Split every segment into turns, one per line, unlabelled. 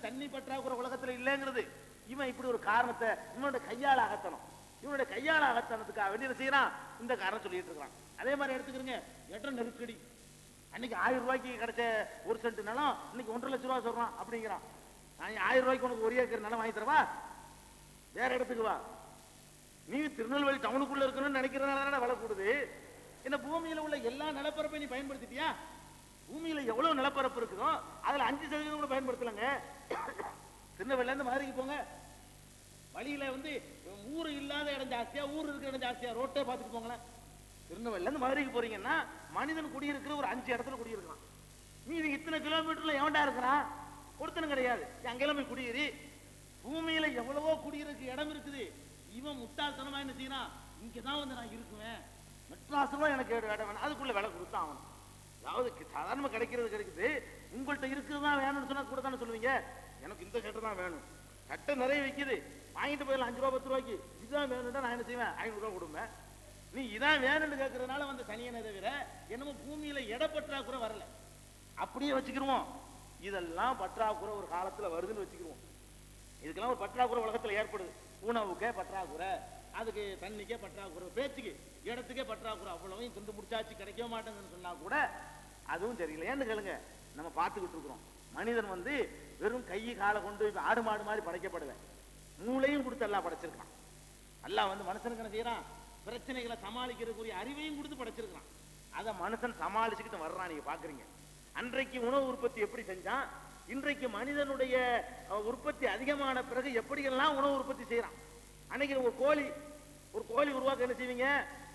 தண்ணி பற்றாக்குறை உலகத்துல இல்லைங்கிறது. இவன் இப்படி ஒரு காரணத்தை இவனோட கையால் அகத்தணும் இவனுடைய கையால் அகத்தனத்துக்காக வேண்டிய செய்யறான்? இந்த காரணம் சொல்லிட்டு இருக்கிறான். அதே மாதிரி எடுத்துக்கிறீங்க எட்ட நெருக்கடி. அன்னைக்கு ஆயிரம் ரூபாய்க்கு கிடைச்ச ஒரு சென்ட் நிலம் இன்னைக்கு ஒன்றரை லட்ச ரூபா சொல்றான் அப்படிங்கிறான். நான் ஆயிரம் ரூபாய்க்கு உனக்கு ஒரு ஏக்கர் நிலம் வாங்கி தரவா? வேற இடத்துக்கு வா. நீ திருநெல்வேலி டவுனுக்குள்ள இருக்கணும்னு நினைக்கிறதுனால தானே கூடுது. இந்த பூமியில உள்ள எல்லா நிலப்பரப்பையும் நீ பயன்படுத்திட்டியா? பூமியில எவ்வளவு நிலப்பரப்பு இருக்குதோ அதுல அஞ்சு சதவீதம் கூட பயன்படுத்தலங்க. திருநெல்வேலில இருந்து மதுரைக்கு போங்க. வழியில வந்து ஊர் இல்லாத இடம் ஜாஸ்தியா ஊர் இருக்கிற இடம் ஜாஸ்தியா ரோட்டே பார்த்துட்டு போங்களேன். திருநெல்வேலில இருந்து மதுரைக்கு போறீங்கன்னா மனிதன் குடியிருக்கிற ஒரு அஞ்சு இடத்துல குடியிருக்கான் மீதி இத்தனை கிலோமீட்டர்ல எவன்டா இருக்கிறான்? ஒருத்தனும் கிடையாது. அங்கெல்லாம் போய் குடியேறி பூமியில எவ்வளவோ குடியிருக்கு இடம் இருக்குது. இவன் முட்டாள்தனமா என்ன செய்யறான்? இங்கதான் வந்து நான் இருக்குவேன். மெட்ராஸ்லாம் எனக்கு இடம் வேணும். அதுக்குள்ள விலை கொடுத்தான் அவன். அதாவது சாதாரணமா கிடைக்கிறது கிடைக்குது. உங்கள்கிட்ட இருக்கிறது தான் வேணும்னு சொன்னா கூட தானே சொல்லுவீங்க? எனக்கு இந்த சட்டை தான் வேணும். சட்டை நிறைய விற்கிது வாங்கிட்டு போயிடலாம் அஞ்சு ரூபா பத்து ரூபாய்க்கு. இதுதான் வேணும்னா நான் என்ன செய்வேன்? ஐநூறு ரூபா கொடுப்பேன் நீ இதான் வேணும்னு கேட்கறதுனால வந்து சனியனை தவிர என்னமோ பூமியில இட பற்றாக்குறை வரல. அப்படியே வச்சுக்கிருவோம். இதெல்லாம் பற்றாக்குறை ஒரு காலத்துல வருதுன்னு வச்சுக்கிருவோம். இதுக்கெல்லாம் ஒரு பற்றாக்குறை உலகத்துல ஏற்படுது. உணவுக்கே பற்றாக்குறை அதுக்கு தண்ணிக்கே பற்றாக்குறை பேச்சுக்கு இடத்துக்கே பற்றாக்குறை. அவ்வளவையும் துண்டு முடிச்சாச்சு கிடைக்க மாட்டேங்குன்னு சொன்னா கூட அதுவும் சரியில்லை ஏன்னு கேளுங்க. நம்ம பார்த்துக்கிட்டு இருக்கிறோம். மனிதன் வந்து வெறும் கை காலை கொண்டு இப்ப ஆடு மாடு மாதிரி படைக்கப்படுவேன். மூளையும் கொடுத்து எல்லாம் படைச்சிருக்கான். எல்லாம் வந்து மனுஷனுக்கு என்ன செய்யறான்? பிரச்சனைகளை சமாளிக்கிறதுக்குரிய அறிவையும் கொடுத்து படைச்சிருக்கான் அதை மனுஷன் சமாளிச்சுக்கிட்டு வர்றான் நீங்க பாக்குறீங்க அன்றைக்கு உணவு உற்பத்தி எப்படி செஞ்சான்? இன்றைக்கு மனிதனுடைய உற்பத்தி அதிகமான பிறகு எப்படியெல்லாம் உணவு உற்பத்தி செய்யறான்? அன்னைக்கு ஒரு கோழி ஒரு கோழி உருவாக்க என்ன செய்வீங்க?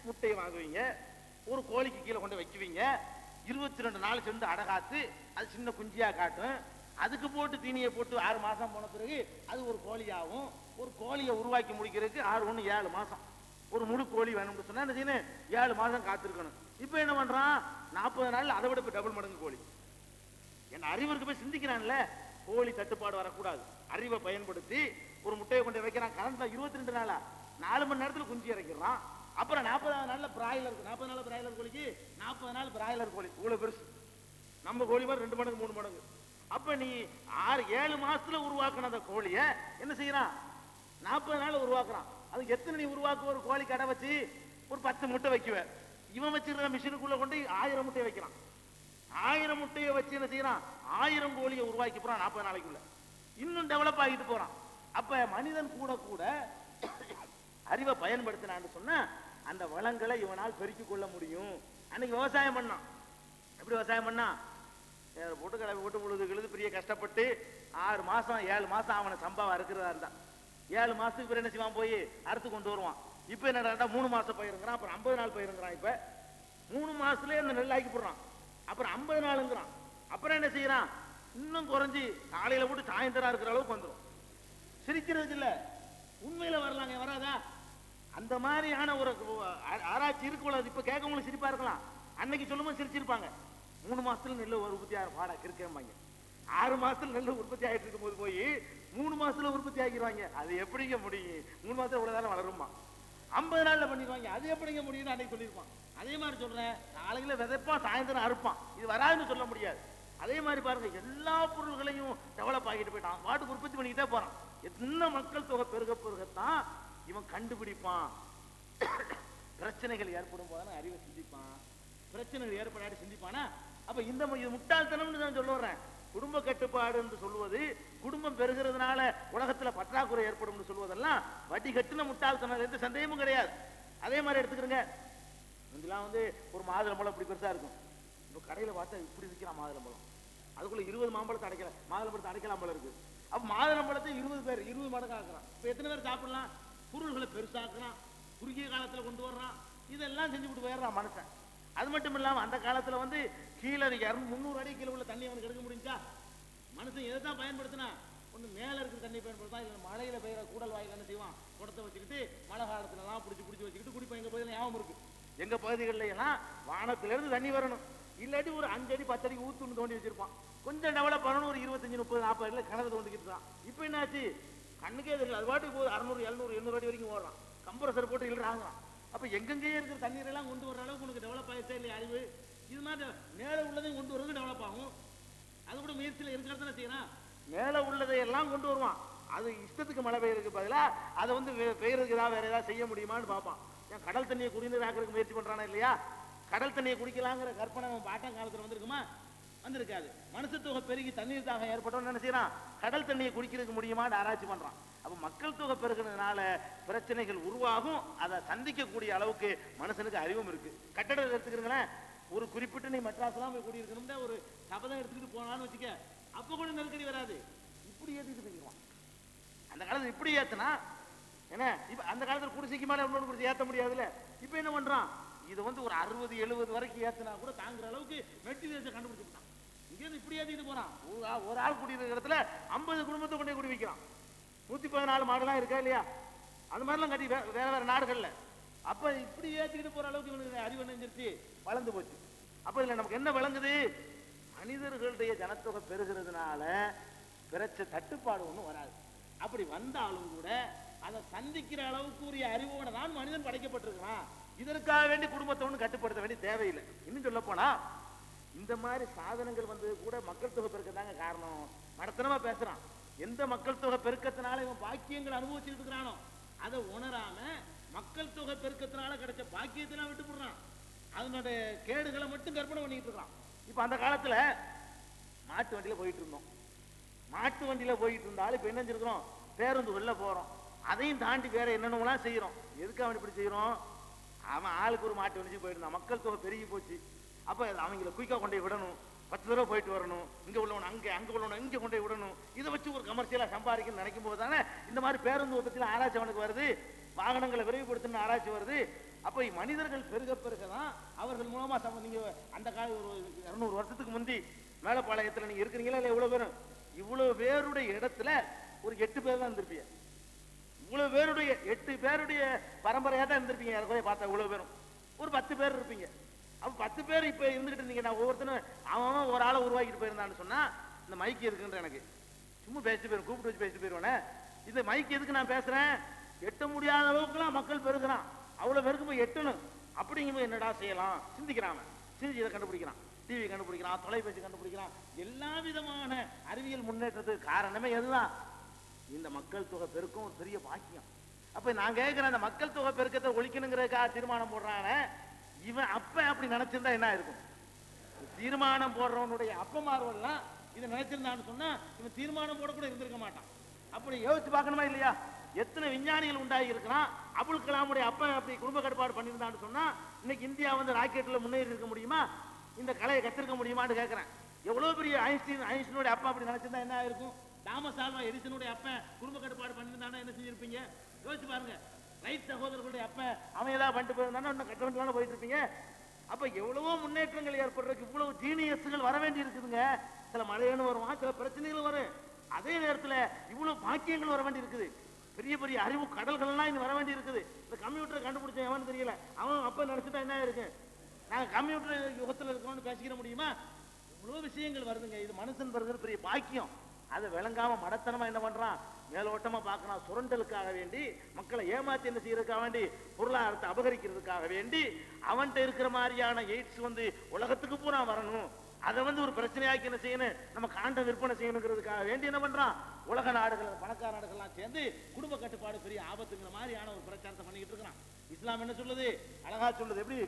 முட்டையை வாங்குவீங்க. ஒரு கோழிக்கு கீழே கொண்டு வைக்குவீங்க. இருபத்தி ரெண்டு நாள் சென்று அடகாத்து அது சின்ன குஞ்சியா காட்டும். அதுக்கு போட்டு தீனியை போட்டு ஆறு மாசம் போன பிறகு அது ஒரு கோழியாகும். ஒரு கோழியை உருவாக்கி முடிக்கிறதுக்கு ஆறு ஒன்று ஏழு மாசம். ஒரு முழு கோழி வேணும்னு சொன்னா என்ன செய்யணும்? ஏழு மாசம் காத்திருக்கணும். இப்போ என்ன பண்றான்? நாற்பது நாளில் அதை விட இப்போ டபுள் மடங்கு கோழி. என் அறிவுக்கு போய் சிந்திக்கிறான்ல. கோழி தட்டுப்பாடு வரக்கூடாது. அறிவை பயன்படுத்தி ஒரு முட்டையை கொண்டு வைக்கிறான் கரண்ட் இருபத்தி ரெண்டு நாளா? நாலு மணி நேரத்தில் குஞ்சு இறக்கிறான் அப்புறம் நாற்பதாவது நாளில் பிராய்லர் நாற்பது நாள் பிராய்லர் கோழிக்கு நாற்பது நாள் பிராய்லர் கோழி. இவ்வளோ பெருசு. நம்ம கோழி மாதிரி ரெண்டு மடங்கு மூணு மடங்கு. அப்ப நீ ஆறு ஏழு மாசத்துல உருவாக்கின அந்த கோழிய என்ன செய்யறான்? நாற்பது நாள் உருவாக்குறான். அது எத்தனை நீ உருவாக்க ஒரு கோழி கடை வச்சு ஒரு பத்து முட்டை வைக்குவேன் இவன் வச்சிருக்கிற மிஷினுக்குள்ள கொண்டு ஆயிரம் முட்டையை வைக்கிறான். ஆயிரம் முட்டையை வச்சு என்ன செய்யறான்? ஆயிரம் கோழியை உருவாக்கி போறான் நாற்பது நாளைக்குள்ள. இன்னும் டெவலப் ஆகிட்டு போறான். அப்ப மனிதன் கூட கூட அறிவை பயன்படுத்தினான்னு சொன்னா அந்த வளங்களை இவனால் பெருக்கிக் கொள்ள முடியும். அன்னைக்கு விவசாயம் பண்ணான். எப்படி விவசாயம் பண்ணா ஏ, போட்டு கடை போட்டு பொழுது கிழுது பெரிய கஷ்டப்பட்டு ஆறு மாசம் ஏழு மாசம் அவனை சம்பாவம் இருக்கிறதா இருந்தான். ஏழு மாசத்துக்கு பிறகு என்ன செய்வான்? போய் அறுத்து கொண்டு வருவான். இப்ப என்ன மூணு மாசம் பயிருங்கிறான் அப்புறம் ஐம்பது நாள் பயிருங்கிறான் இப்ப. மூணு மாசத்துலயே அந்த நெல் ஆக்கி போடுறான். அப்புறம் ஐம்பது நாளுங்கிறான். அப்புறம் என்ன செய்யறான்? இன்னும் குறைஞ்சி காலையில போட்டு சாயந்தரம் இருக்கிற அளவுக்கு வந்துடும் சிரிக்கிறது இல்ல. உண்மையில வரலாங்க வராதா? அந்த மாதிரியான ஒரு ஆராய்ச்சி இருக்குள்ள இப்ப கேட்கவங்களுக்கு சிரிப்பா இருக்கலாம். அன்னைக்கு சொல்லும்போது சிரிச்சிருப்பாங்க. மூணு மாசத்துல நெல் உற்பத்தி ஆகிற வாடா கிருக்கம்பாங்க ஆறு மாசத்துல நெல் உற்பத்தி ஆகிட்டு இருக்கும் போது போய் மூணு மாசத்துல உற்பத்தி ஆக்கிடுவாங்க அது எப்படிங்க முடியும்? மூணு மாசத்துல இவ்வளவுதான வளருமா? ஐம்பது நாள்ல பண்ணிடுவாங்க. அது எப்படிங்க முடியும்னு அன்னைக்கு சொல்லியிருப்பான். அதே மாதிரி சொல்றேன். நாளைக்குல விதைப்பான் சாயந்தரம் அறுப்பான். இது வராதுன்னு சொல்ல முடியாது. அதே மாதிரி பாருங்க எல்லா பொருள்களையும் டெவலப் ஆகிட்டு போயிட்டான். வாட்டுக்கு உற்பத்தி பண்ணிக்கிட்டே போறான். என்ன மக்கள் தொகை பெருக பெருகத்தான் இவன் கண்டுபிடிப்பான். பிரச்சனைகள் ஏற்படும் போது அறிவை சிந்திப்பான். பிரச்சனைகள் ஏற்படாது சிந்திப்பானா? அப்ப இந்த இது முட்டாள்தனம்னு நான் சொல்ல குடும்ப கட்டுப்பாடு என்று சொல்லுவது குடும்பம் பெருகிறதுனால உலகத்துல பற்றாக்குறை ஏற்படும் சொல்வதெல்லாம் வட்டி கட்டின முட்டாள்தனம். எந்த சந்தேகமும் கிடையாது. அதே மாதிரி எடுத்துக்கிறங்க. இதெல்லாம் வந்து ஒரு மாதுளம்பழம் இப்படி பெருசா இருக்கும். இப்போ கடையில பார்த்தா இப்படி விற்கிறான் மாதுளம்பழம். அதுக்குள்ள இருபது மாம்பழத்தை அடைக்கல மாதுளம்பழத்தை அடைக்கலாம் போல இருக்கு. அப்ப மாதுளம்பழத்தை இருபது பேர் இருபது மடங்கு ஆக்குறான் இப்ப எத்தனை பேர் சாப்பிடலாம்? பொருள்களை பெருசாக்குறான் குறுகிய காலத்தில் கொண்டு வர்றான். இதெல்லாம் செஞ்சு விட்டு போயிடுறான் மனுஷன். அது மட்டும் இல்லாமல் அந்த காலத்தில் வந்து கீழே இரநூறு முந்நூறு அடி கீழே உள்ள தண்ணி அவனுக்கு எடுக்க முடிஞ்சா மனுஷன் எதை தான் பயன்படுத்தினா ஒன்று மேலே இருக்கிற தண்ணி பயன்படுத்தா இல்லை மழையில் பெய்கிற கூடல் வாயில் என்ன செய்வான்? குடத்தை வச்சுக்கிட்டு மழை காலத்துலலாம் பிடிச்சி பிடிச்சி வச்சுக்கிட்டு குடிப்போம். எங்கள் பகுதியில் ஞாபகம் இருக்குது எங்கள் பகுதிகளில் எல்லாம் வானத்திலேருந்து தண்ணி வரணும். இல்லாட்டி ஒரு அஞ்சு அடி பத்து ஊத்துன்னு தோண்டி வச்சிருப்பான். கொஞ்சம் டெவலப் பண்ணணும் ஒரு இருபத்தஞ்சு முப்பது நாற்பது அடியில் கிணறு தோண்டிக்கிட்டு இருக்கான். இப்போ என்னாச்சு? கண்ணுக்கே தெரியல. அது பாட்டுக்கு போகுது. அறுநூறு எழுநூறு எண்ணூறு அடி வரைக்கும் ஓடுறான். கம்ப்ரஸர் போட்டு இழுறாங்க அப்போ எங்கெங்கேயே இருக்கிற தண்ணீர் எல்லாம் கொண்டு வர அளவுக்கு உனக்கு டெவலப் ஆயிடுச்சா இல்லையா அறிவு? இது மாதிரி மேலே உள்ளதையும் கொண்டு வரது டெவலப் ஆகும். அது கூட முயற்சியில் இருக்கிறது தானே செய்யணும் மேலே உள்ளதை எல்லாம் கொண்டு வருவான். அது இஷ்டத்துக்கு மழை பெய்யறதுக்கு பதிலாக அதை வந்து பெய்யறதுக்கு ஏதாவது வேற ஏதாவது செய்ய முடியுமான்னு பார்ப்பான். ஏன் கடல் தண்ணியை குடிநீர் ஆக்கிறதுக்கு முயற்சி பண்ணுறானா இல்லையா? கடல் தண்ணியை குடிக்கலாங்கிற கற்பனை அவன் பாட்டன் காலத்தில் வந்திருக்குமா? வந்திருக்காது மனுஷ தொகை பெருகி தண்ணீர் தாகம் ஏற்பட்டோம்னு என்ன செய்யறான் கடல் தண்ணியை குடிக்கிறதுக்கு முடியுமான்னு ஆராய்ச்சி பண்றான். அப்ப மக்கள் தொகை பெருகிறதுனால பிரச்சனைகள் உருவாகும். அதை சந்திக்கக்கூடிய அளவுக்கு மனுஷனுக்கு அறிவும் இருக்கு. கட்டடம் எடுத்துக்கிறீங்களேன். ஒரு குறிப்பிட்ட நீ மெட்ராஸ்லாம் போய் குடியிருக்கணும்னா ஒரு சபதம் எடுத்துக்கிட்டு போனான்னு வச்சுக்க அப்ப கூட நெருக்கடி வராது. இப்படி ஏத்துக்கிட்டு அந்த காலத்துல இப்படி ஏத்துனா என்ன? இப்ப அந்த காலத்துல குடிசைக்கு மேல இன்னொரு குடிசை ஏத்த முடியாதுல்ல? இப்ப என்ன பண்றான்? இது வந்து ஒரு அறுபது எழுபது வரைக்கும் ஏத்துனா கூட தாங்குற அளவுக்கு மெட்டீரியல்ஸை கண்டுபிடிச்சிட்டான் இங்க இப்படி ஏத்திட்டு போறான். ஒரு ஆள் ஒரு ஆள் குடியிருக்கிற இடத்துல ஐம்பது குடும்பத்தை கொண்டே குடி வைக்கிறான். நூத்தி பதினாலு மாடுலாம் இருக்கா இல்லையா? அந்த மாதிரிலாம் கட்டி வேற வேற நாடுகள்ல. அப்ப இப்படி ஏற்றிக்கிட்டு போற அளவுக்கு இவனுக்கு அறிவு நெஞ்சிருச்சு வளர்ந்து போச்சு. அப்ப இதுல நமக்கு என்ன விளங்குது? மனிதர்களுடைய ஜனத்தொகை பெருகிறதுனால பிரச்ச தட்டுப்பாடு ஒண்ணும் வராது. அப்படி வந்தாலும் கூட அதை சந்திக்கிற அளவுக்கு உரிய அறிவோட தான் மனிதன் படைக்கப்பட்டிருக்கிறான். இதற்காக வேண்டி குடும்பத்தை ஒன்றும் கட்டுப்படுத்த வேண்டிய தேவையில்லை. இன்னும் சொல்ல போனா இந்த மாதிரி சாதனங்கள் வந்தது கூட மக்கள் தொகை பெருக்கத்தாங்க காரணம். மடத்தனமா பேசுறான். எந்த மக்கள் தொகை பெருக்கத்தினால இவன் பாக்கியங்கள் அனுபவிச்சுட்டு இருக்கிறானோ அதை உணராம மக்கள் தொகை பெருக்கத்தினால கிடைச்ச பாக்கியத்தினா விட்டு போடுறான். அதனுடைய கேடுகளை மட்டும் கற்பனை பண்ணிட்டு இருக்கான் இப்ப அந்த காலத்துல மாட்டு வண்டியில போயிட்டு இருந்தோம். மாட்டு வண்டியில போயிட்டு இருந்தாலும் இப்ப என்ன செஞ்சிருக்கிறோம்? பேருந்து வெளில போறோம். அதையும் தாண்டி வேற என்னென்னலாம் செய்யறோம்? எதுக்கு அவன் இப்படி செய்யறோம்? அவன் ஆளுக்கு ஒரு மாட்டு வண்டி போயிருந்தான் மக்கள் தொகை பெருகி போச்சு. அப்போ அவங்கள குயிக்காக கொண்டு போய் விடணும். பத்து தடவை போயிட்டு வரணும். இங்கே உள்ளவன் அங்கே அங்கே உள்ளவன் இங்கே கொண்டு போய் விடணும். இதை வச்சு ஒரு கமர்ஷியலாக சம்பாதிக்கணும்னு நினைக்கும் போது தானே இந்த மாதிரி பேருந்து உற்பத்தியில் ஆராய்ச்சி அவனுக்கு வருது. வாகனங்களை விரைவுபடுத்தணும் ஆராய்ச்சி வருது. அப்போ மனிதர்கள் பெருக பெருக தான் அவர்கள் மூலமாக சம நீங்கள் அந்த கால ஒரு இரநூறு வருஷத்துக்கு முந்தி மேலப்பாளையத்தில் நீங்கள் இருக்கிறீங்களா? இல்லை இவ்வளோ பேரும்? இவ்வளோ பேருடைய இடத்துல ஒரு எட்டு பேர் தான் இருந்திருப்பீங்க. இவ்வளோ பேருடைய எட்டு பேருடைய பரம்பரையாக தான் இருந்திருப்பீங்க ஏறக்குறைய பார்த்தா இவ்வளோ பேரும். ஒரு பத்து பேர் இருப்பீங்க. அப்ப பத்து பேர் இப்ப இருந்துகிட்டு இருந்தீங்க. நான் ஒவ்வொருத்தனும் அவன் அவன் ஒரு ஆளை உருவாக்கிட்டு போயிருந்தான்னு சொன்னா இந்த மைக் இருக்குன்ற எனக்கு. சும்மா பேசிட்டு போயிரு கூப்பிட்டு வச்சு பேசிட்டு போயிருவானே. இந்த மைக் எதுக்கு நான் பேசுறேன்? எட்ட முடியாத அளவுக்குலாம் மக்கள் பெருகிறான். அவ்வளவு பேருக்கு போய் எட்டணும். அப்படிங்கும்போது என்னடா செய்யலாம்? சிந்திக்கிறான் அவன். சிந்திச்சு இதை கண்டுபிடிக்கிறான். டிவி கண்டுபிடிக்கிறான். தொலைபேசி கண்டுபிடிக்கிறான். எல்லா விதமான அறிவியல் முன்னேற்றத்துக்கு காரணமே எதுதான்? இந்த மக்கள் தொகை பெருக்கம் ஒரு பெரிய பாக்கியம். அப்ப நான் கேட்கிறேன் அந்த மக்கள் தொகை பெருக்கத்தை ஒழிக்கணுங்கிறதுக்காக தீர்மானம் போடுறானே. இவன் அப்ப அப்படி நினைச்சிருந்தா என்ன இருக்கும் தீர்மானம் போடுறவனுடைய அப்பமார்வெல்லாம் இதை நினைச்சிருந்தான்னு சொன்னா இவன் தீர்மானம் போட கூட இருந்திருக்க மாட்டான். அப்படி யோசிச்சு பார்க்கணுமா இல்லையா? எத்தனை விஞ்ஞானிகள் உண்டாகி இருக்கிறான்? அப்துல் கலாமுடைய அப்ப அப்படி குடும்ப கட்டுப்பாடு பண்ணியிருந்தான்னு சொன்னா இன்னைக்கு இந்தியா வந்து ராக்கெட்ல முன்னேறி இருக்க முடியுமா? இந்த கலையை கத்திருக்க முடியுமான்னு கேட்கிறேன் எவ்வளவு பெரிய ஐன்ஸ்டீன் ஐன்ஸ்டீனுடைய அப்பா அப்படி நினைச்சிருந்தா என்ன இருக்கும் தாமஸ் ஆல்வா எடிசனுடைய அப்ப குடும்ப கட்டுப்பாடு பண்ணியிருந்தானா என்ன செஞ்சிருப்பீங்க? யோசிச்சு பாருங்க. ரைட் சகோதரர்களுடைய அப்ப அவன் ஏதாவது பண்ணிட்டு போயிருந்தானா இன்னும் கட்ட வேண்டியதான போயிட்டு இருப்பீங்க அப்ப எவ்வளவோ முன்னேற்றங்கள் ஏற்படுறதுக்கு இவ்வளவு ஜீனியஸ்கள் வர வேண்டி இருக்குதுங்க சில மழையன்னு வருமா சில பிரச்சனைகள் வரும். அதே நேரத்துல இவ்வளவு பாக்கியங்கள் வர வேண்டி இருக்குது பெரிய பெரிய அறிவு கடல்கள் எல்லாம் இங்க வர வேண்டி இருக்குது இந்த கம்ப்யூட்டரை கண்டுபிடிச்ச எவனு தெரியல. அவன் அப்ப நினைச்சிட்டா என்ன இருக்கு நாங்க கம்ப்யூட்டர் யுகத்துல இருக்கிறோம்னு பேசிக்கிற முடியுமா? இவ்வளவு விஷயங்கள் வருதுங்க. இது மனுஷன் வருகிற பெரிய பாக்கியம். அதை விளங்காம மடத்தனமா என்ன பண்றான்? மேலோட்டமா பார்க்கலாம் சுரண்டலுக்காக வேண்டி மக்களை ஏமாத்தி என்ன செய்யறதுக்காக வேண்டி பொருளாதாரத்தை அபகரிக்கிறதுக்காக வேண்டி அவன்கிட்ட இருக்கிற மாதிரியான எய்ட்ஸ் வந்து உலகத்துக்கு பூரா வரணும். அதை வந்து ஒரு பிரச்சனையாக்கி என்ன செய்யணும்? நம்ம காண்ட விற்பனை செய்யணுங்கிறதுக்காக வேண்டி என்ன பண்றான்? உலக நாடுகள் பணக்கார நாடுகள்லாம் சேர்ந்து குடும்ப கட்டுப்பாடு பெரிய ஆபத்துங்கிற மாதிரியான ஒரு பிரச்சாரத்தை பண்ணிக்கிட்டு இருக்கிறான். இஸ்லாம் என்ன சொல்லுது? அழகா சொல்லுது. எப்படி?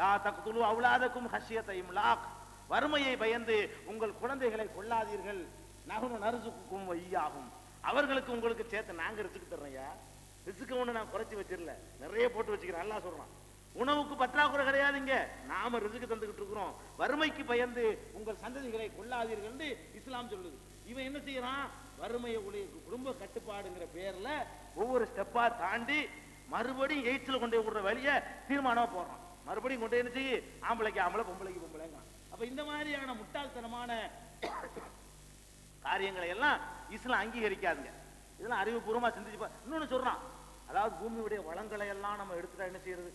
லா தக்துலு அவுலாதக்கும் ஹஷ்யத்தையும் லாக். வறுமையை பயந்து உங்கள் குழந்தைகளை கொள்ளாதீர்கள் நகுனு நறுசுக்கும் வையாகும் அவர்களுக்கு உங்களுக்கு சேர்த்து நாங்கள் ரிசுக்கு தர்றோம்யா. ரிசுக்கு ஒன்று நான் குறைச்சி வச்சிடல. நிறைய போட்டு வச்சுக்கிறேன். நல்லா சொல்கிறான் உணவுக்கு பற்றாக்குறை கிடையாதுங்க. நாம ரிசுக்கு தந்துகிட்டு இருக்கிறோம். வறுமைக்கு பயந்து உங்கள் சந்ததிகளை கொள்ளாதீர்கள் இஸ்லாம் சொல்லுது. இவன் என்ன செய்யறான்? வறுமையை உடைய குடும்ப கட்டுப்பாடுங்கிற பேர்ல ஒவ்வொரு ஸ்டெப்பா தாண்டி மறுபடியும் எயிட்ஸில் கொண்டு போய் விடுற வழியை தீர்மானமா போடுறான். மறுபடியும் கொண்டு என்ன செய்யு? ஆம்பளைக்கு ஆம்பளை பொம்பளைக்கு பொம்பளைங்க அப்ப இந்த மாதிரியான முட்டாள்தனமான காரியங்களை எல்லாம் இஸ்லாம் அங்கீகரிக்காதுங்க. இதெல்லாம் அறிவுபூர்வமாக சிந்திச்சு இன்னொன்று இன்னொன்னு அதாவது பூமியுடைய வளங்களை எல்லாம் நம்ம எடுத்துட்டா என்ன செய்யறது?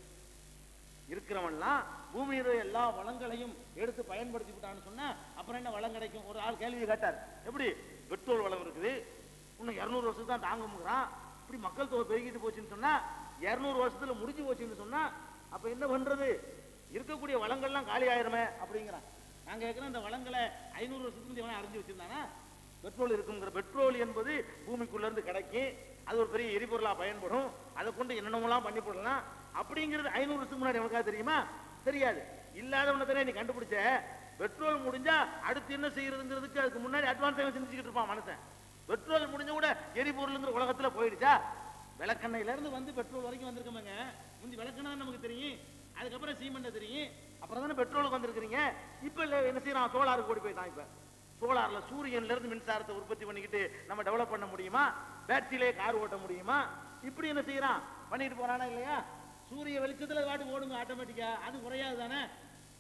இருக்கிறவன்லாம் பூமியுடைய எல்லா வளங்களையும் எடுத்து பயன்படுத்தி விட்டான்னு சொன்னா அப்புறம் என்ன வளம் கிடைக்கும்? ஒரு ஆள் கேள்வி கேட்டார். எப்படி? பெட்ரோல் வளம் இருக்குது. இன்னும் இரநூறு வருஷத்துக்கு தான் தாங்குங்கிறான் இப்படி மக்கள் தொகை பெருகிட்டு போச்சுன்னு சொன்னா இரநூறு வருஷத்துல முடிஞ்சு போச்சுன்னு சொன்னா அப்ப என்ன பண்றது? இருக்கக்கூடிய வளங்கள்லாம் காலி ஆயிருமே அப்படிங்கிறான். நான் கேட்கிறேன் இந்த வளங்களை ஐநூறு வருஷத்துக்கு முந்தைய அறிஞ்சு வச்சிருந்தானா? பெட்ரோல் இருக்குங்கிற பெட்ரோல் என்பது பூமிக்குள்ள இருந்து கிடைக்கும். அது ஒரு பெரிய எரிபொருளா பயன்படும். அதை கொண்டு என்னென்னலாம் பண்ணி போடலாம். அப்படிங்கிறது ஐநூறு வருஷத்துக்கு முன்னாடி உனக்காக தெரியுமா? தெரியாது. இல்லாதவனை தானே நீ கண்டுபிடிச்ச? பெட்ரோல் முடிஞ்சா அடுத்து என்ன செய்யறதுங்கிறதுக்கு அதுக்கு முன்னாடி அட்வான்ஸ் சிந்திச்சுக்கிட்டு இருப்பான் மனுஷன். பெட்ரோல் முடிஞ்ச கூட எரிபொருளுங்கிற உலகத்துல போயிடுச்சா? விளக்கெண்ணையிலேருந்து வந்து பெட்ரோல் வரைக்கும் வந்திருக்கோமேங்க. முந்தி விளக்கெண்ணெய் நமக்கு தெரியும். அதுக்கப்புறம் சீமெண்ட் தெரியும். அப்புறம் தானே பெட்ரோலுக்கு வந்திருக்கிறீங்க. இப்ப இல்ல என்ன செய்யறான்? சோலாருக்கு ஓடி போயிட்டான் இப்ப. சோலார்ல சூரியன்ல இருந்து மின்சாரத்தை உற்பத்தி பண்ணிக்கிட்டு நம்ம டெவலப் பண்ண முடியுமா? பேட்டரியிலே கார் ஓட்ட முடியுமா? இப்படி என்ன செய்யறான்? பண்ணிட்டு போறானா இல்லையா? சூரிய வெளிச்சத்துல வாட்டு ஓடுங்க ஆட்டோமேட்டிக்கா அது குறையாது தானே.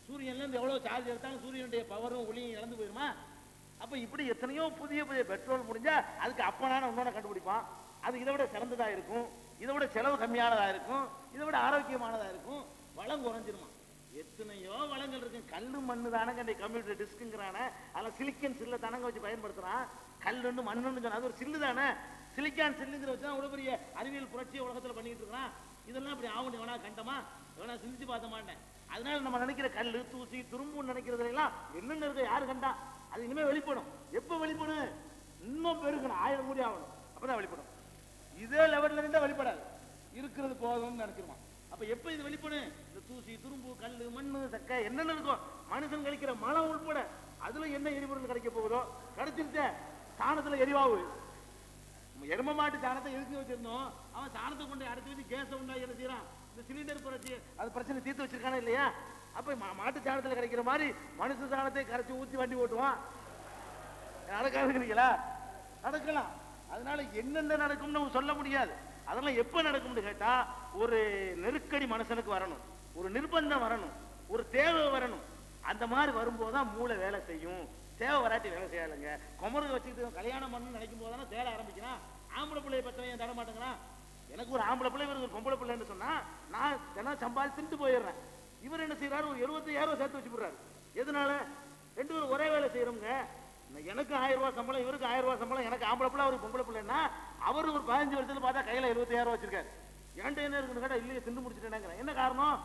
சூரியன்ல இருந்து எவ்வளவு சார்ஜ் எடுத்தாலும் சூரியனுடைய பவரும் ஒளியும் இழந்து போயிருமா? அப்ப இப்படி எத்தனையோ புதிய புதிய பெட்ரோல் முடிஞ்சா அதுக்கு அப்பனான இன்னொன்னு கண்டுபிடிப்பான். அது இதை விட சிறந்ததா இருக்கும். இதை விட செலவு கம்மியானதா இருக்கும். இதை விட ஆரோக்கியமானதா இருக்கும். வளம் குறைஞ்சிருமா? எத்தனையோ வளங்கள் இருக்கு. கல்லு மண்ணு தானங்க இந்த கம்ப்யூட்டர் டிஸ்க்குங்கிறான அதில் சிலிக்கன் சில்ல தானங்க வச்சு பயன்படுத்துறான். கல்லுன்னு மண்ணுன்னு சொன்னா அது ஒரு சில்லு தானே. சிலிக்கான் சில்லுங்கிற வச்சு தான் பெரிய அறிவியல் புரட்சியை உலகத்துல பண்ணிட்டு இருக்கிறான். இதெல்லாம் இப்படி ஆகணும் வேணா கண்டமா? வேணா சிந்திச்சு பார்த்த மாட்டேன். அதனால நம்ம நினைக்கிற கல்லு தூசி துரும்புன்னு நினைக்கிறதுல எல்லாம் என்னென்ன இருக்க யாரு கண்டா? அது இனிமே வெளிப்படும். எப்ப வெளிப்படும்? இன்னும் பெருகணும் ஆயிரம் கோடி ஆகணும். அப்பதான் வெளிப்படும். இதே லெவல்ல இருந்தா வெளிப்படாது. இருக்கிறது போதும்னு நினைக்கிறோம் அப்ப எப்ப இது வெளிப்படும்? தூசி துரும்பு கல்லு மண்ணு சக்கை என்னென்ன இருக்கும் மனுஷன் கழிக்கிற மலம் உள்பட அதுல என்ன எரிபொருள் கிடைக்க போகுதோ கிடைச்சிருச்ச சாணத்துல எரிவாவு. எரும மாட்டு சாணத்தை எரிஞ்சு வச்சிருந்தோம். அவன் சாணத்தை கொண்டு அடுத்து வச்சு கேஸை உண்டாகி என்ன செய்யறான்? இந்த சிலிண்டர் பிரச்சனை அது பிரச்சனை தீர்த்து வச்சிருக்கானா இல்லையா? அப்ப மா- மாட்டு சாணத்துல கிடைக்கிற மாதிரி மனுஷ சாணத்தை கரைச்சு ஊத்தி வண்டி ஓட்டுவான். நடக்காதுங்கிறீங்களா? நடக்கலாம். அதனால என்னென்ன நடக்கும்னு சொல்ல முடியாது. அதெல்லாம் எப்ப நடக்கும்னு கேட்டா ஒரு நெருக்கடி மனுஷனுக்கு வரணும். ஒரு நிர்பந்தம் வரணும் ஒரு தேவை வரணும். அந்த மாதிரி வரும்போது தான் மூளை வேலை செய்யும். தேவை வராட்டி வேலை செய்யலைங்க குமரங்க வச்சுக்கிட்டு கல்யாணம் பண்ணணும்னு நினைக்கும் போது தானே தேட ஆரம்பிக்கிறான். ஆம்பளை பிள்ளைய பத்தவன் ஏன் தர மாட்டேங்கிறான்? எனக்கு ஒரு ஆம்பளை பிள்ளை இவருக்கு ஒரு பொம்பளை பிள்ளைன்னு சொன்னா நான் தினம் சம்பாதிச்சுட்டு போயிடுறேன். இவர் என்ன செய்யறாரு ஒரு எழுபத்தையாயிரம் ரூபாய் சேர்த்து வச்சு போடுறாரு எதனால? ரெண்டு பேரும் ஒரே வேலை செய்யறோங்க எனக்கு ஆயிரம் ரூபாய் சம்பளம் இவருக்கு ஆயிரம் ரூபாய் சம்பளம் எனக்கு ஆம்பளை பிள்ளை அவருக்கு பொம்பளை பிள்ளைன்னா அவர் ஒரு பதினஞ்சு வருஷத்துல பார்த்தா கையில எழுபத்தாயிரம் ரூபாய் வச்சிருக்காரு. என்கிட்ட என்ன இருக்குன்னு கேட்டா இல்லையே திண்டு முடிச்சுட்டேங்கிறேன் என்ன காரணம்?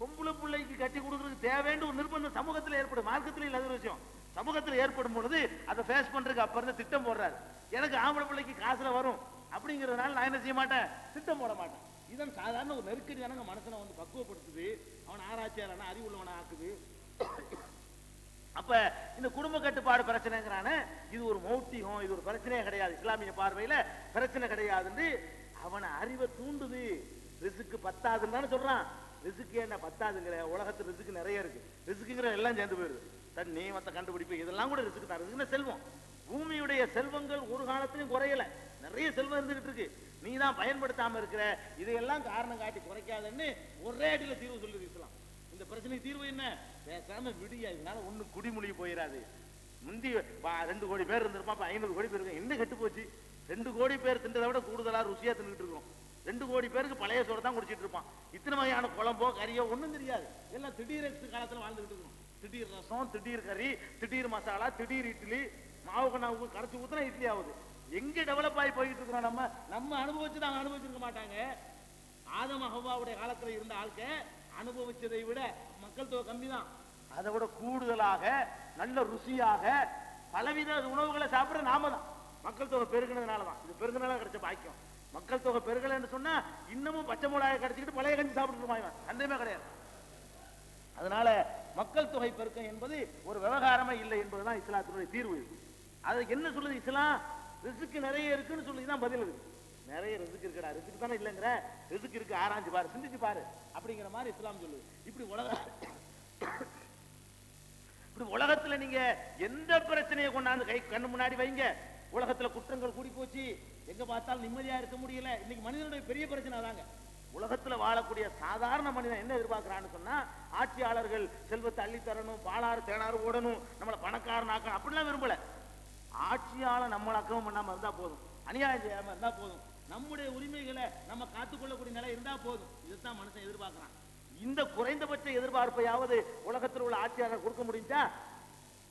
பொம்பளை பிள்ளைக்கு கட்டி கொடுக்கறதுக்கு தேவைன்னு ஒரு நிர்பந்தம் சமூகத்தில் ஏற்படும். மார்க்கத்தில் இல்லாத ஒரு விஷயம். சமூகத்தில் ஏற்படும் பொழுது அதை ஃபேஸ் பண்றதுக்கு அப்ப இருந்து திட்டம் போடுறாரு. எனக்கு ஆம்பளை பிள்ளைக்கு காசுல வரும் அப்படிங்கிறதுனால நான் என்ன செய்ய மாட்டேன்? திட்டம் போட மாட்டேன். இதன் சாதாரண ஒரு நெருக்கடி தானங்க மனசுல வந்து பக்குவப்படுத்துது. அவன் ஆராய்ச்சியாளனா அறிவுள்ளவனா ஆக்குது. அப்ப இந்த குடும்ப கட்டுப்பாடு பிரச்சனைங்கிறான இது ஒரு மௌட்டிகம் இது ஒரு பிரச்சனையே கிடையாது. இஸ்லாமிய பார்வையில பிரச்சனை கிடையாதுன்னு அவனை அறிவை தூண்டுது. ரிசுக்கு பத்தாதுன்னு தானே சொல்றான். ரிசுக்கு என்ன பத்தாதுங்கிற உலகத்துல ரிசுக்கு நிறைய இருக்கு. ரிசுக்குங்கிற எல்லாம் சேர்ந்து போயிருது தண்ணி மற்ற கண்டுபிடிப்பு இதெல்லாம் கூட ரிசுக்கு தான். ரிசுக்குன்னா செல்வம். பூமியுடைய செல்வங்கள் ஒரு காலத்திலையும் குறையல. நிறைய செல்வம் இருந்துகிட்டு இருக்கு. நீ தான் பயன்படுத்தாம இருக்கிற இதையெல்லாம் காரணம் காட்டி குறைக்காதன்னு ஒரே அடியில் தீர்வு சொல்லுது இஸ்லாம். இந்த பிரச்சனைக்கு தீர்வு என்ன? பேசாம விடியா இதனால ஒண்ணு குடிமொழி போயிடாது முந்தி பா- ரெண்டு கோடி பேர் இருந்திருப்பா ஐநூறு கோடி பேர் இருக்கும் என்ன கெட்டு போச்சு. ரெண்டு கோடி பேர் தின்றதை விட கூடுதலா ருசியா தின்னுட்டு இருக்கோம். ரெண்டு கோடி பேருக்கு பழைய சோறு தான் குடிச்சிட்டு இருப்பான். இத்தனை வகையான குழம்போ கறியோ ஒன்றும் தெரியாது. எல்லாம் திடீர் காலத்தில் வாழ்ந்துகிட்டு இருக்கும். திடீர் ரசம் திடீர் கறி திடீர் மசாலா திடீர் இட்லி மாவு கண்ணாவுக்கு கரைச்சி ஊத்துனா இட்லி ஆகுது. எங்க டெவலப் ஆகி போயிட்டு இருக்கிறோம் நம்ம? நம்ம அனுபவிச்சு நாங்கள் அனுபவிச்சிருக்க மாட்டாங்க. ஆதம ஹவ்வாவுடைய காலத்தில் இருந்த ஆட்க அனுபவிச்சதை விட மக்கள் தொகை கம்மி தான். அதை விட கூடுதலாக நல்ல ருசியாக பலவித உணவுகளை சாப்பிடுற நாம தான். மக்கள் தொகை பெருகினதுனால தான் இது பெருகினால கிடைச்ச பாக்கியம். மக்கள் தொகை பெருகலைன்னு சொன்னா இன்னமும் பச்சை மிளகாய் கிடைச்சிக்கிட்டு பழைய கஞ்சி சாப்பிட்டு சந்தேகமே கிடையாது. அதனால மக்கள் தொகை பெருக்கம் என்பது ஒரு விவகாரமே இல்லை என்பதுதான் இஸ்லாத்தினுடைய தீர்வு அது என்ன சொல்லுது இஸ்லாம்? ரிசுக்கு நிறைய இருக்குன்னு சொல்லி தான் பதில் இருக்கு. நிறைய ரிசுக்கு இருக்குடா. ரிசுக்கு தானே இல்லைங்கிற? ரிசுக்கு இருக்கு. ஆராய்ஞ்சு பாரு. சிந்திச்சு பாரு. அப்படிங்கிற மாதிரி இஸ்லாம் சொல்லுது. இப்படி உலக இப்படி உலகத்துல நீங்க எந்த பிரச்சனையை கொண்டாந்து கை கண்ணு முன்னாடி வைங்க? உலகத்துல குற்றங்கள் கூடி போச்சு. எங்க பார்த்தாலும் நிம்மதியா இருக்க முடியல. இன்னைக்கு மனிதனுடைய பெரிய பிரச்சனை தாங்க உலகத்துல வாழக்கூடிய சாதாரண மனிதன் என்ன எதிர்பார்க்கிறான்னு சொன்னா ஆட்சியாளர்கள் செல்வத்தை அள்ளி தரணும் பாலாறு தேனாறு ஓடணும் நம்மளை பணக்காரனாக்கணும் அப்படிலாம் விரும்பல. ஆட்சியாளர் நம்மளை அக்கிரமம் பண்ணாம இருந்தா போதும். அநியாயம் செய்யாம இருந்தா போதும். நம்முடைய உரிமைகளை நம்ம காத்துக்கொள்ளக்கூடிய நிலை இருந்தா போதும். இதுதான் மனுஷன் எதிர்பார்க்கிறான். இந்த குறைந்தபட்ச எதிர்பார்ப்பையாவது உலகத்தில் உள்ள ஆட்சியாளர் கொடுக்க முடிஞ்சா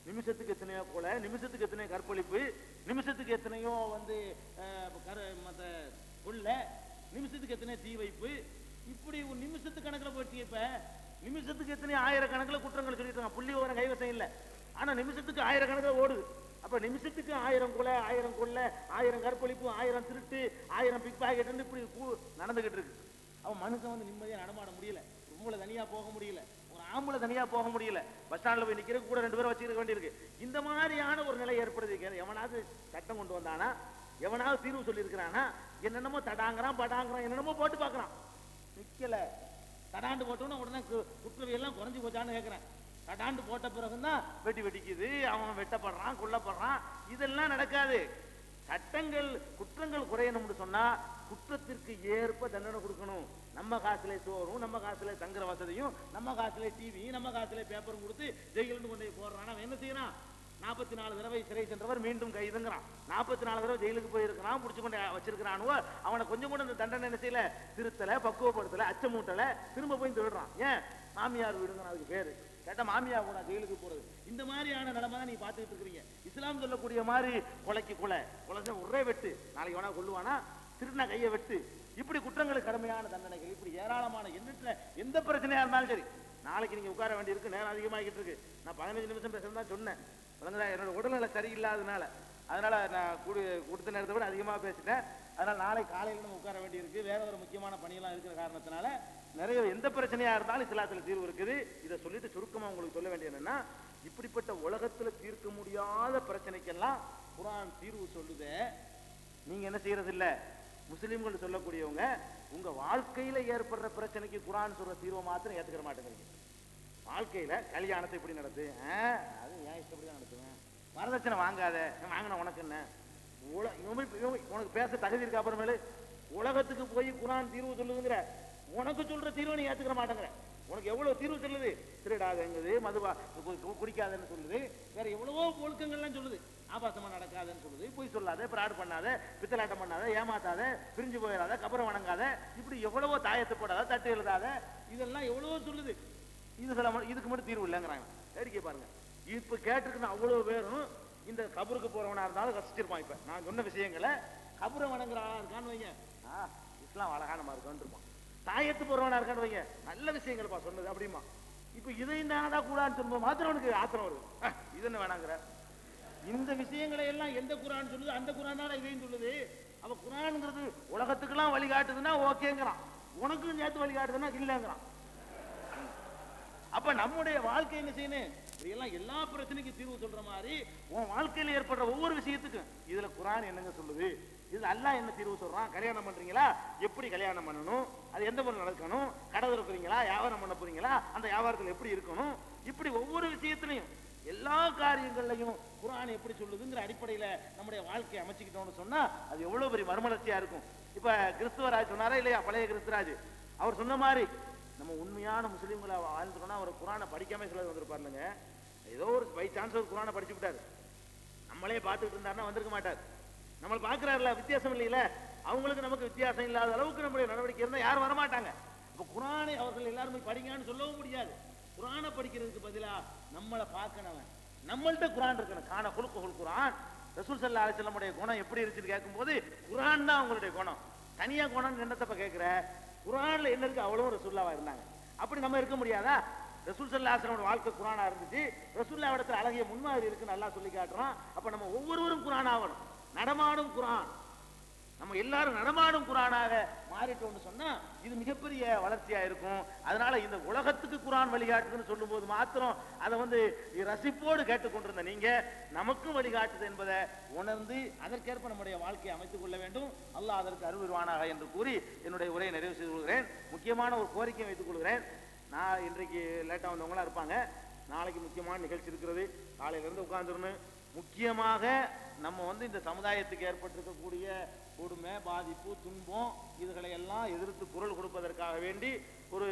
நிமிஷத்துக்கு எத்தனையோ போல நிமிஷத்துக்கு எத்தனையோ கற்பழிப்பு நிமிஷத்துக்கு எத்தனையோ வந்து அஹ், நிமிஷத்துக்கு எத்தனையோ தீ வைப்பு. இப்படி ஒரு நிமிஷத்து கணக்கில் போயிடுச்சு இப்ப. நிமிஷத்துக்கு எத்தனை ஆயிரக்கணக்கில் குற்றங்கள் சொல்லிட்டு இருக்காங்க புள்ளி ஓரம் கைவசம் இல்ல. ஆனா நிமிஷத்துக்கு ஆயிரக்கணக்கில் ஓடுது. அப்ப நிமிஷத்துக்கு ஆயிரம் கொலை ஆயிரம் கொள்ளை ஆயிரம் கற்பழிப்பு ஆயிரம் திருட்டு ஆயிரம் பிக் பாக்கெட்டுன்னு இப்படி கூ- நடந்துகிட்டு இருக்கு. அவன் மனுஷன் வந்து நிம்மதியா நடமாட முடியல. பொம்பளை தனியா போக முடியல. ஆம்பளை தனியா போக முடியல. பஸ் ஸ்டாண்ட்ல போய் நிக்கிற கூட ரெண்டு பேரும் வச்சுக்க வேண்டியிருக்கு. இந்த மாதிரியான ஒரு நிலை ஏற்படுது எவனாவது சட்டம் கொண்டு வந்தானா? எவனாவது தீர்வு சொல்லி இருக்கிறானா என்னென்னமோ தடாங்கிறான் படாங்கிறான் என்னென்னமோ போட்டு பார்க்கறான். நிக்கல. தடாண்டு போட்டோன்னு உடனே கு- குற்றவியல் குறைஞ்சு போச்சான்னு கேட்கிறேன். தடாண்டு போட்ட பிறகுதான் வெட்டி வெடிக்குது அவன் வெட்டப்படுறான் கொல்லப்படுறான். இதெல்லாம் நடக்காது. சட்டங்கள் குற்றங்கள் குறையணும்னு சொன்னா குற்றத்திற்கு ஏற்ப தண்டனை கொடுக்கணும். நம்ம காசுல சோறும் நம்ம காசுல தங்குற வசதியும் நம்ம காசுல டிவியும் நம்ம காசுல பேப்பரும் கொடுத்து ஜெயிலுன்னு கொண்டு போய் போடுறான். அவன் என்ன செய்யறான்? நாற்பத்தி நாலு தடவை சிறை சென்றவர் மீண்டும் கைதுங்கிறான். நாற்பத்தி நாலு தடவை ஜெயிலுக்கு போயிருக்கிறான் பிடிச்சு கொண்டு வச்சிருக்கிறானுவோ அவனை கொஞ்சம் கூட இந்த தண்டனை என்ன செய்யல? திருத்தல பக்குவப்படுத்தல அச்சமூட்டல திரும்ப போய் திருடுறான். ஏன்? மாமியார் வீடுங்கிறான் அதுக்கு பேரு. கேட்டால் மாமியார் கூட ஜெயிலுக்கு போறது. இந்த மாதிரியான நிலைமை தான் நீ பாத்துக்கிட்டு இருக்கிறீங்க. இஸ்லாம் சொல்லக்கூடிய மாதிரி கொலைக்கு கொலை. கொலை ஒரே வெட்டு. நாளைக்கு வேணா கொள்ளுவானா திருடின கையை வெட்டு இப்படி குற்றங்களுக்கு கடுமையான தண்டனைகள் இப்படி ஏராளமான என்ன எந்த பிரச்சனையா இருந்தாலும் சரி நாளைக்கு நீங்க உட்கார வேண்டியிருக்கு நேரம் அதிகமாகிட்டு இருக்கு. நான் பதினஞ்சு நிமிஷம் பேசுறதா சொன்னேன். விளங்குதா? என்னோட உடல்நிலை சரியில்லாதனால அதனால நான் கூடு கொடுத்த நேரத்தை விட அதிகமாக பேசிட்டேன். அதனால நாளை காலையில் நம்ம உட்கார வேண்டியிருக்கு. வேற ஒரு முக்கியமான பணியெல்லாம் இருக்கிற காரணத்தினால நிறைய எந்த பிரச்சனையா இருந்தாலும் இஸ்லாத்துல தீர்வு இருக்குது. இதை சொல்லிட்டு சுருக்கமா உங்களுக்கு சொல்ல வேண்டியது என்னன்னா இப்படிப்பட்ட உலகத்துல தீர்க்க முடியாத பிரச்சனைக்கெல்லாம் குரான் தீர்வு சொல்லுது. நீங்க என்ன செய்யறது இல்லை முஸ்லீம்கள் சொல்லக்கூடியவங்க உங்க வாழ்க்கையில ஏற்படுற பிரச்சனைக்கு குரான் சொல்ற தீர்வை மாத்திரம் ஏத்துக்கிற மாட்டேங்கிறீங்க. வாழ்க்கையில கல்யாணத்தை இப்படி நடத்து? ஆ, அது ஏன் இஷ்டப்படி தான் நடத்துவேன். வரதட்சணை வாங்காத வாங்கின உனக்கு என்ன? உல- உனக்கு பேச தகுதி இருக்க அப்புறமேலு உலகத்துக்கு போய் குரான் தீர்வு சொல்லுதுங்கிற உனக்கு சொல்ற தீர்வு நீ ஏத்துக்கிற மாட்டேங்கிற. உனக்கு எவ்வளவு தீர்வு சொல்லுது? திருடாதங்குது மதுவா குடிக்காதன்னு சொல்லுது. வேற எவ்வளவோ ஒழுக்கங்கள்லாம் சொல்லுது. ஆபாசமாக நடக்காதுன்னு சொல்லுது. பொய் சொல்லாத பிராடு பண்ணாத பித்தலாட்டம் பண்ணாத ஏமாத்தாத பிரிஞ்சு போயிடாத கபரம் வணங்காத இப்படி எவ்வளவோ தாயத்து போடாத தட்டு எழுதாத இதெல்லாம் எவ்வளவோ சொல்லுது. இது சில இதுக்கு மட்டும் தீர்வு இல்லைங்கிறாங்க. வேடிக்கை பாருங்க. இப்போ கேட்டிருக்கிற அவ்வளோ பேரும் இந்த கபருக்கு போறவனா இருந்தாலும் ரசிச்சிருப்பான் இப்ப. நான் சொன்ன விஷயங்களை கபரை வணங்குறா இருக்கான்னு வைங்க. ஆ, இஸ்லாம் அழகானமா இருக்கான்னு இருப்பான். தாயத்து போறவனா இருக்கான்னு வைங்க. நல்ல விஷயங்கள்ப்பா சொன்னது அப்படிமா இப்போ இதையும் தான் கூடான்னு சொல்லும்போது மாத்திரம் அவனுக்கு ஆத்திரம் வருது. இது என்ன வேணாங்கிற? இந்த விஷயங்களை எல்லாம் எந்த குரான் சொல்லுது? அந்த குரானால இதையும் சொல்லுது. அவ குரான்ங்கிறது உலகத்துக்கெல்லாம் வழிகாட்டுதுன்னா ஓகேங்கிறான். உனக்கும் சேர்த்து வழிகாட்டுதுன்னா இல்லைங்கிறான். அப்ப நம்முடைய வாழ்க்கை என்ன செய்யணும் இதெல்லாம் எல்லா பிரச்சனைக்கும் தீர்வு சொல்ற மாதிரி உன் வாழ்க்கையில் ஏற்படுற ஒவ்வொரு விஷயத்துக்கும் இதுல குரான் என்னங்க சொல்லுது? இது அல்லாஹ் என்ன தீர்வு சொல்றான்? கல்யாணம் பண்றீங்களா? எப்படி கல்யாணம் பண்ணணும்? அது எந்த முறை நடக்கணும்? கடை இருக்கிறீங்களா வியாபாரம் பண்ண போறீங்களா? அந்த வியாபாரத்தில் எப்படி இருக்கணும்? இப்படி ஒவ்வொரு விஷயத்திலையும் எல்லா காரியங்கள்லையும் குரான் எப்படி சொல்லுதுங்கிற அடிப்படையில நம்முடைய வாழ்க்கையை அமைச்சுக்கிட்டோம்னு சொன்னா அது எவ்வளவு பெரிய மறுமலர்ச்சியா இருக்கும். இப்ப கிறிஸ்துவராஜ் சொன்னாரா இல்லையா? பழைய கிறிஸ்துராஜ் அவர் சொன்ன மாதிரி நம்ம உண்மையான முஸ்லீம்களை வாழ்ந்துட்டோம்னா அவர் குரானை படிக்காம சிலர் வந்திருப்பாருங்க ஏதோ ஒரு பை சான்ஸ் ஒரு குரானை படிச்சு விட்டாரு. நம்மளே பார்த்துட்டு இருந்தாருன்னா வந்திருக்க மாட்டார். நம்மளை பாக்குறாருல வித்தியாசம் இல்லையில? அவங்களுக்கு நமக்கு வித்தியாசம் இல்லாத அளவுக்கு நம்முடைய நடவடிக்கை இருந்தால் யாரும் வரமாட்டாங்க. இப்போ குரானை அவர்கள் எல்லாருமே படிங்கன்னு சொல்லவும் முடியாது. குரானை படிக்கிறதுக்கு பதிலா நம்மளை பார்க்கணும் நம்மள்ட்ட குரான் இருக்கணும். காண குலுக்கு குரான். ரசூல் சல்லா அலிசல்லமுடைய குணம் எப்படி இருக்குன்னு கேட்கும்போது குரான் தான் அவங்களுடைய குணம். தனியாக குணம்னு என்னத்தப்ப கேட்குற? குரானில் என்ன இருக்கு? அவ்வளோ ரசூல்லாவாக இருந்தாங்க. அப்படி நம்ம இருக்க முடியாதா? ரசூல் சல்லாஹோட வாழ்க்கை குரானாக இருந்துச்சு. ரசூல்லா இடத்துல அழகிய முன்மாதிரி இருக்குன்னு நல்லா சொல்லி காட்டுறோம் அப்போ நம்ம ஒவ்வொருவரும் குரான் ஆகணும் நடமாடும் குரான். நம்ம எல்லாரும் நடமாடும் குரானாக மாறிட்டோம்னு சொன்னா இது மிகப்பெரிய வளர்ச்சியா இருக்கும். அதனால இந்த உலகத்துக்கு குரான் வழிகாட்டுதுன்னு சொல்லும்போது மாத்திரம் அதை வந்து ரசிப்போடு கேட்டுக்கொண்டிருந்த நீங்க நமக்கும் வழிகாட்டுது என்பதை உணர்ந்து அதற்கேற்ப நம்முடைய வாழ்க்கையை அமைத்துக் கொள்ள வேண்டும். அல்லாஹ் அதற்கு அருள்வானாக என்று கூறி என்னுடைய உரையை நிறைவு செய்து கொள்கிறேன். முக்கியமான ஒரு கோரிக்கை வைத்துக் கொள்கிறேன். நான் இன்றைக்கு லேட்டா வந்தவங்களா இருப்பாங்க. நாளைக்கு முக்கியமான நிகழ்ச்சி இருக்கிறது. காலையில இருந்து உட்கார்ந்துருன்னு முக்கியமாக நம்ம வந்து இந்த சமுதாயத்துக்கு ஏற்பட்டிருக்கக்கூடிய கொடுமை பாதிப்பு துன்பம் இதுகளை எல்லாம் எதிர்த்து குரல் கொடுப்பதற்காக வேண்டி ஒரு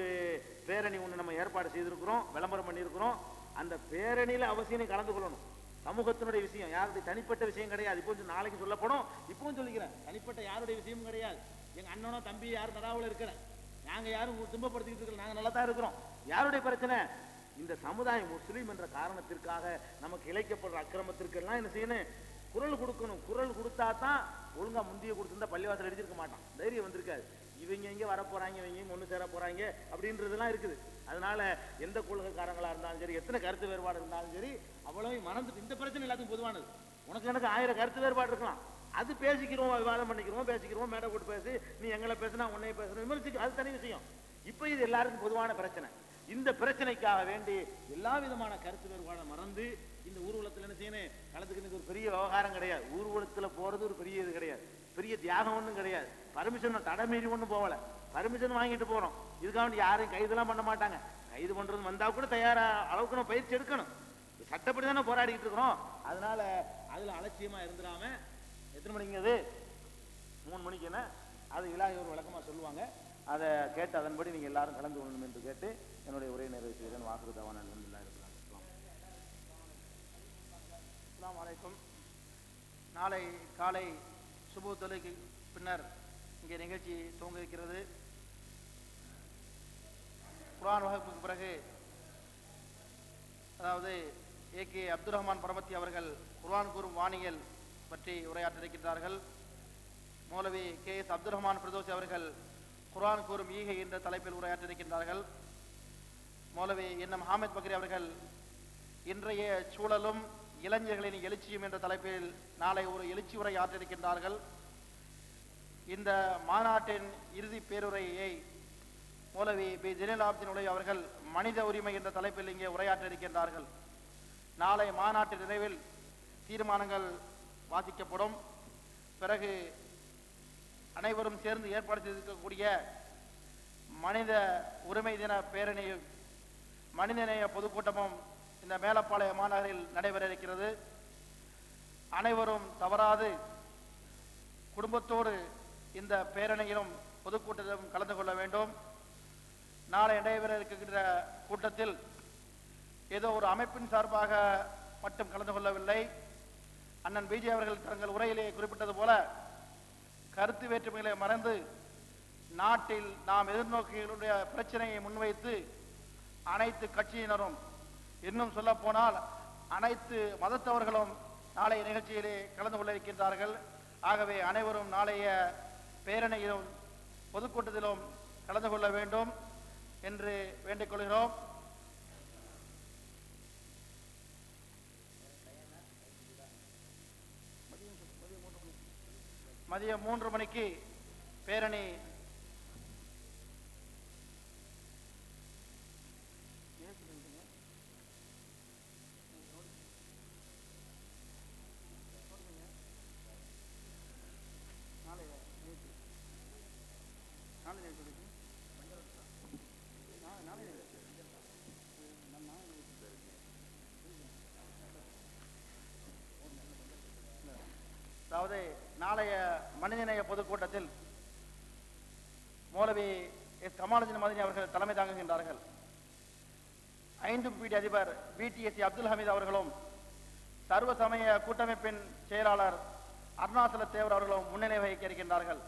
பேரணி ஒன்று நம்ம ஏற்பாடு செய்திருக்கிறோம் விளம்பரம் பண்ணியிருக்கிறோம். அந்த பேரணியில் அவசியம் கலந்து கொள்ளணும். சமூகத்தினுடைய விஷயம். யாருடைய தனிப்பட்ட விஷயம் கிடையாது. இப்போ கொஞ்சம் நாளைக்கு சொல்லப்படும். இப்பவும் சொல்லிக்கிறேன். தனிப்பட்ட யாருடைய விஷயமும் கிடையாது. எங்கள் அண்ணனோ தம்பி யாரும் நடாவில் இருக்கிறேன் நாங்கள் யாரும் துன்பப்படுத்திக்கிட்டு இருக்கோம் நாங்கள் நல்லா தான் இருக்கிறோம். யாருடைய பிரச்சனை? இந்த சமுதாயம் முஸ்லீம் என்ற காரணத்திற்காக நமக்கு இழைக்கப்படுற அக்கிரமத்திற்கு எல்லாம் என்ன செய்யணும்? குரல் கொடுக்கணும். குரல் கொடுத்தா தான் ஒழுங்கா முந்திய கொடுத்துருந்தா பள்ளிவாசல் அடிச்சிருக்க மாட்டான். தைரியம் வந்திருக்காது. இவங்க இங்கே வரப்போறாங்க இவங்க எங்க ஒண்ணு சேர போறாங்க அப்படின்றதுலாம் இருக்குது. அதனால எந்த கொள்கைக்காரங்களா இருந்தாலும் சரி எத்தனை கருத்து வேறுபாடு இருந்தாலும் சரி அவ்வளவு மறந்துட்டு இந்த பிரச்சனை எல்லாத்துக்கும் பொதுவானது. உனக்கு எனக்கு ஆயிரம் கருத்து வேறுபாடு இருக்கலாம். அது பேசிக்கிறோம் விவாதம் பண்ணிக்கிறோம் பேசிக்கிறோம் மேடை போட்டு பேசி நீ எங்களை பேசுனா உன்னைய பேசணும் விமர்சிக்க அது தனி விஷயம். இப்போ இது எல்லாருக்கும் பொதுவான பிரச்சனை. இந்த பிரச்சனைக்காக வேண்டி எல்லா விதமான கருத்து வேறுபாடை மறந்து இந்த ஊர்வலத்தில் என்ன செய்யணும்? கலந்துக்கிறது ஒரு பெரிய விவகாரம் கிடையாது. ஊர்வலத்தில் போறது ஒரு பெரிய இது கிடையாது. பெரிய தியாகம் ஒன்றும் கிடையாது. பர்மிஷன் தடை மீறி ஒன்றும் போகல. பர்மிஷன் வாங்கிட்டு போறோம். இதுக்காக வேண்டி யாரையும் கைதெல்லாம் பண்ண மாட்டாங்க. கைது பண்றது வந்தா கூட தயாரா அளவுக்கு நம்ம பயிற்சி எடுக்கணும். சட்டப்படி தானே போராடிக்கிட்டு இருக்கிறோம். அதனால அதுல அலட்சியமா இருந்துடாம எத்தனை மணிக்கு அது? மூணு மணிக்கு என்ன? அது இலாகி ஒரு விளக்கமாக சொல்லுவாங்க. அதை கேட்டு அதன்படி நீங்க எல்லாரும் கலந்து கொள்ளணும் என்று கேட்டு என்னுடைய உரையை நிறைவேற்றுகிறேன் வாக்குறுதவான
அஸ்லாம் வலைக்கும் நாளை காலை சுபு தொலைக்கு பின்னர் இங்கே நிகழ்ச்சி துவங்க இருக்கிறது. குரான் வகுப்புக்கு பிறகு அதாவது ஏ கே அப்துல் ரஹ்மான் பரமத்தி அவர்கள் குர்ஆன் கூறும் வானியல் பற்றி உரையாற்றிருக்கின்றார்கள். மௌலவி கே எஸ் அப்துல் ரஹ்மான் பிரதோசி அவர்கள் குரான் கூறும் ஈகை என்ற தலைப்பில் உரையாற்றிருக்கின்றார்கள். மௌலவி என் எம் ஹாமித் பக்ரி அவர்கள் இன்றைய சூழலும் இளைஞர்களின் எழுச்சியும் என்ற தலைப்பில் நாளை ஒரு எழுச்சி உரை ஆற்றிருக்கின்றார்கள். இந்த மாநாட்டின் இறுதி பேருரையை மௌலவி பி. ஜெனிலாப்தின் அவர்கள் மனித உரிமை என்ற தலைப்பில் இங்கே உரையாற்ற இருக்கின்றார்கள் நாளை மாநாட்டு நிறைவில் தீர்மானங்கள் வாசிக்கப்படும். பிறகு அனைவரும் சேர்ந்து ஏற்படுத்தியிருக்கக்கூடிய மனித உரிமை தின பேரணியும் மனிதநேய பொதுக்கூட்டமும் இந்த மேலப்பாளைய மாநகரில் நடைபெற இருக்கிறது அனைவரும் தவறாது குடும்பத்தோடு இந்த பேரணியிலும் பொதுக்கூட்டத்திலும் கலந்து கொள்ள வேண்டும். நாளை நடைபெற இருக்கின்ற கூட்டத்தில் ஏதோ ஒரு அமைப்பின் சார்பாக மட்டும் கலந்து கொள்ளவில்லை. அண்ணன் பிஜே அவர்கள் தங்கள் உரையிலே குறிப்பிட்டது போல கருத்து வேற்றுமைகளை மறந்து நாட்டில் நாம் எதிர்நோக்கிகளுடைய பிரச்சனையை முன்வைத்து அனைத்து கட்சியினரும் இன்னும் சொல்ல போனால் அனைத்து மதத்தவர்களும் நாளைய நிகழ்ச்சியிலே கலந்து கொள்ள இருக்கின்றார்கள். ஆகவே அனைவரும் நாளைய பேரணியிலும் பொதுக்கூட்டத்திலும் கலந்து கொள்ள வேண்டும் என்று வேண்டிக் கொள்கிறோம். மதியம் மூன்று மணிக்கு பேரணி நாளைய மனிதநேய பொதுக்கூட்டத்தில் மௌலவி எஸ். கமாலுதீன் மதினி அவர்கள் தலைமை தாங்குகின்றார்கள். ஐந்து பீடி அதிபர் பிடிஎஸ்சி அப்துல் ஹமீத் அவர்களும் சர்வ சமய கூட்டமைப்பின் செயலாளர் அருணாசல தேவர் அவர்களும் முன்னிலை வகிக்க இருக்கின்றார்கள்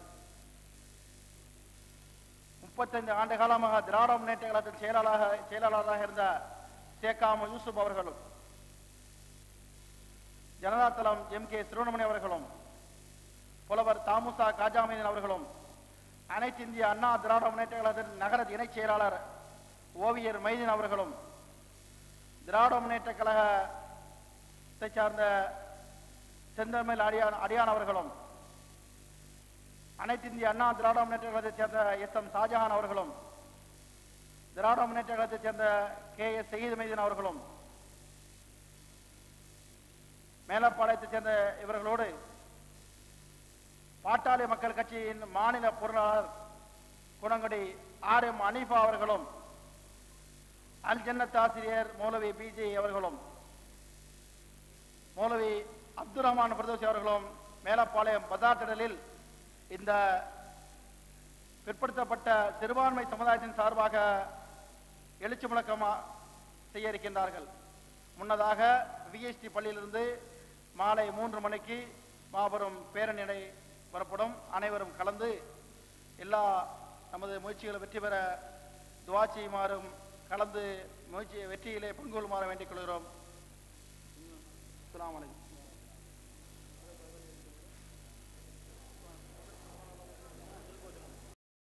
முப்பத்தைந்து ஆண்டு காலமாக திராவிட முன்னேற்ற கழகத்தின் செயலாளராக செயலாளராக இருந்த சேகாம யூசுப் அவர்களும் ஜனதா தளம் எம் கே சிறுவனமணி அவர்களும் புலவர் தாமுசா காஜாமீதன் அவர்களும் அனைத்து இந்திய அண்ணா திராவிட முன்னேற்ற கழகத்தின் நகர இணைச் செயலாளர் ஓவியர் மைதீன் அவர்களும் திராவிட முன்னேற்ற கழகத்தை சார்ந்த செந்தமிழ் அடியான் அடியான் அவர்களும் அனைத்து இந்திய அண்ணா திராவிட முன்னேற்ற கழகத்தைச் சேர்ந்த எஸ் எம் ஷாஜஹான் அவர்களும் திராவிட முன்னேற்ற கழகத்தை சேர்ந்த கே எஸ் சயீத் மைதீன் அவர்களும் மேலப்பாளையத்தைச் சேர்ந்த இவர்களோடு பாட்டாளி மக்கள் கட்சியின் மாநில பொருளாளர் குணங்குடி ஆர் எம் அனீஃபா அவர்களும் அல் ஜன்னத் ஆசிரியர் மௌலவி பிஜே அவர்களும் மௌலவி அப்துல் ரஹ்மான் பிரதோசி அவர்களும் மேலப்பாளையம் பதார்த்திடலில் இந்த பிற்படுத்தப்பட்ட சிறுபான்மை சமுதாயத்தின் சார்பாக எழுச்சி முழக்கமாக செய்ய இருக்கின்றார்கள் முன்னதாக விஎஸ்டி பள்ளியிலிருந்து மாலை மூன்று மணிக்கு மாபெரும் பேரணி புறப்படும் அனைவரும் கலந்து எல்லா நமது முயற்சிகளை வெற்றி பெற துவா செய்யுமாறும் கலந்து முயற்சி வெற்றியிலே பங்கு கொள்ளுமாறு வேண்டிக் கொள்கிறோம். அலாம் வலைக்கம்